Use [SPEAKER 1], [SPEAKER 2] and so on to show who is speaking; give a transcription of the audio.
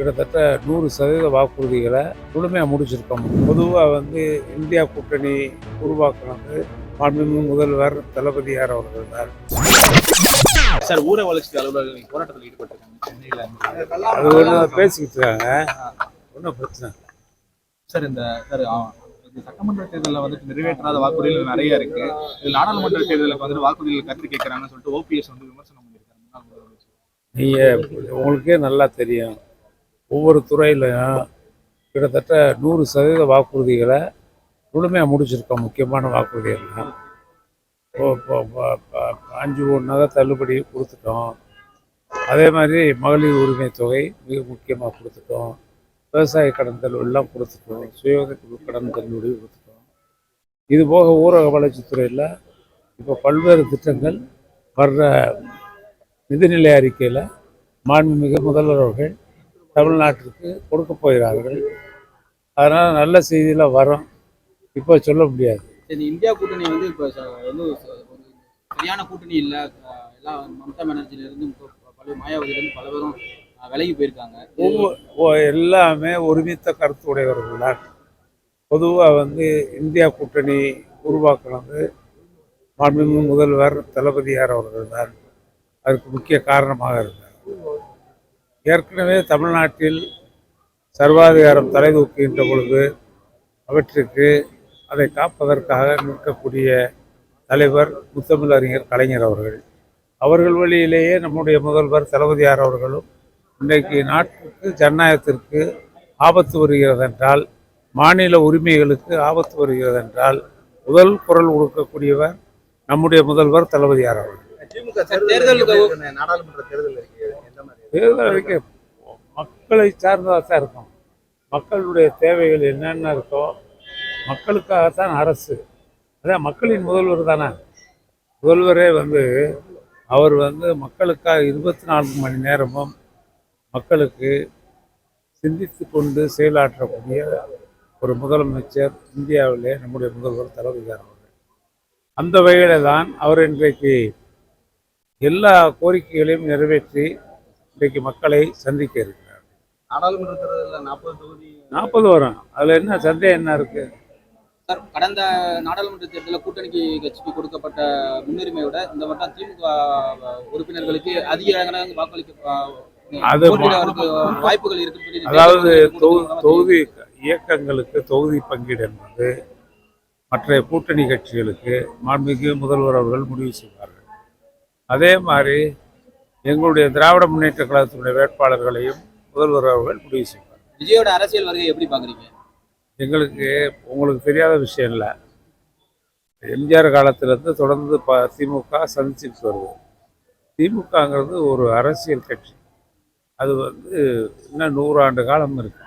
[SPEAKER 1] கிட்டத்தட்ட நூறு சதவீத வாக்குறுதிகளை முழுமையாக முடிச்சிருக்கோம். பொதுவாக வந்து இந்தியா கூட்டணி உருவாக்குனது மாண்புமிகு முதல்வர் தளபதியார் அவர்கள் தான்.
[SPEAKER 2] சார் ஊர வளர்ச்சி அலுவலர்கள் போராட்டத்தில் ஈடுபட்டிருக்காங்க. சென்னையில
[SPEAKER 1] அது ஒன்று பேசிக்கிட்டு இருக்காங்க. ஒன்றும் பிரச்சனை.
[SPEAKER 2] சார் இந்த சார் சட்டமன்ற தேர்தலில் வந்துட்டு நிறைவேற்றாத வாக்குறுதிகள் நிறைய இருக்கு. இது நாடாளுமன்ற தேர்தலுக்கு வந்துட்டு வாக்குறுதிகள் கருத்து கேட்கறாங்கன்னு சொல்லிட்டு ஓபிஎஸ் வந்து விமர்சனம் முதலமைச்சர்.
[SPEAKER 1] நீங்கள் உங்களுக்கே நல்லா தெரியும். ஒவ்வொரு துறையிலையும் கிட்டத்தட்ட நூறு சதவீத வாக்குறுதிகளை முழுமையாக முடிச்சிருக்கோம் முக்கியமான வாக்குறுதிகள்லாம் இப்போ அஞ்சு ஒன்று நகை தள்ளுபடி கொடுத்துட்டோம். அதே மாதிரி மகளிர் உரிமை தொகை மிக முக்கியமாக கொடுத்துட்டோம். விவசாய கடன் தள்ளுபடிலாம் கொடுத்துட்டோம். சுய கடன் தள்ளுபடி கொடுத்துட்டோம். இது போக ஊரக வளர்ச்சித்துறையில் இப்போ பல்வேறு திட்டங்கள் வர்ற நிதிநிலை அறிக்கையில் மாண்புமிகு முதல்வர் அவர்கள் தமிழ்நாட்டிற்கு கொடுக்க போகிறார்கள். அதனால் நல்ல செய்தியில் வரும் இப்போ சொல்ல முடியாது.
[SPEAKER 3] இந்த இந்தியா கூட்டணி வந்து இப்போ வந்து சரியான கூட்டணி இல்லை. எல்லாம் மம்தா இப்போ பல மாயாவதியில இருந்து பல பேரும் விலகி போயிருக்காங்க.
[SPEAKER 1] ஒவ்வொரு எல்லாமே ஒருமித்த கருத்து உடையவர்கள் தான் பொதுவாக வந்து இந்தியா கூட்டணி உருவாக்குனது மாண்புமிகு முதல்வர் தளபதியார் அவர்கள் தான் அதுக்கு முக்கிய காரணமாக இருந்தார். ஏற்கனவே தமிழ்நாட்டில் சர்வாதிகாரம் தலை தூக்குகின்ற பொழுது அவற்றுக்கு அதை காப்பதற்காக நிற்கக்கூடிய தலைவர் முத்தமிழ் அறிஞர் கலைஞர் அவர்கள். அவர்கள் வழியிலேயே நம்முடைய முதல்வர் தளபதியார் அவர்களும் இன்றைக்கு நாட்டுக்கு ஜனநாயகத்திற்கு ஆபத்து வருகிறதென்றால் மாநில உரிமைகளுக்கு ஆபத்து வருகிறதென்றால் முதல் குரல் கொடுக்கக்கூடியவர் நம்முடைய முதல்வர் தளபதியார் அவர்கள்.
[SPEAKER 4] திமுக நாடாளுமன்ற தேர்தல் இருக்கு
[SPEAKER 1] தேர்தல் அறிக்கை மக்களை சார்ந்ததாக தான் இருக்கும். மக்களுடைய தேவைகள் என்னென்ன இருக்கோ மக்களுக்காகத்தான் அரசு. அதான் மக்களின் முதல்வர் தானே. முதல்வரே வந்து அவர் வந்து மக்களுக்காக இருபத்தி நான்கு மணி நேரமும் மக்களுக்கு சிந்தித்து கொண்டு செயலாற்றக்கூடிய ஒரு முதலமைச்சர் இந்தியாவிலே நம்முடைய முதல்வர் தளபதியார் அவர்கள். அந்த வகையில் தான் அவர் இன்றைக்கு எல்லா கோரிக்கைகளையும் நிறைவேற்றி இன்றைக்கு மக்களை சந்திக்க இருக்கிறார்
[SPEAKER 4] நாடாளுமன்ற தேர்தலில் நாற்பது தொகுதி
[SPEAKER 1] நாற்பது வரும். அதில் என்ன சந்தேகம் என்ன இருக்கு?
[SPEAKER 3] சார் கடந்த நாடாளுமன்ற தேர்தலில் கூட்டணிக்கு கட்சிக்கு கொடுக்கப்பட்ட முன்னுரிமையோட இந்த வட்டம் திமுக உறுப்பினர்களுக்கு அதிக வாக்களிக்க
[SPEAKER 1] அது
[SPEAKER 3] வாய்ப்புகள் சொல்லி
[SPEAKER 1] அதாவது
[SPEAKER 3] கூட்டணி
[SPEAKER 1] தொகுதி இயக்கங்களுக்கு தொகுதி பங்கீடு என்பது மற்ற கூட்டணி கட்சிகளுக்கு மாண்புமிகு முதல்வர் அவர்கள் முடிவு செய்வார்கள். அதே மாதிரி எங்களுடைய திராவிட முன்னேற்ற கழகத்தினுடைய வேட்பாளர்களையும் முதல்வர் அவர்கள் முடிவு செய்வார்.
[SPEAKER 3] விஜயோட அரசியல் வருகை எப்படி பாக்குறீங்க
[SPEAKER 1] எங்களுக்கு உங்களுக்கு தெரியாத விஷயம் இல்லை. எம்ஜிஆர் காலத்திலேருந்து தொடர்ந்து ப திமுக சந்திச்சுட்டு வருது. திமுகங்கிறது ஒரு அரசியல் கட்சி. அது வந்து இன்னும் நூறாண்டு காலம் இருக்கு.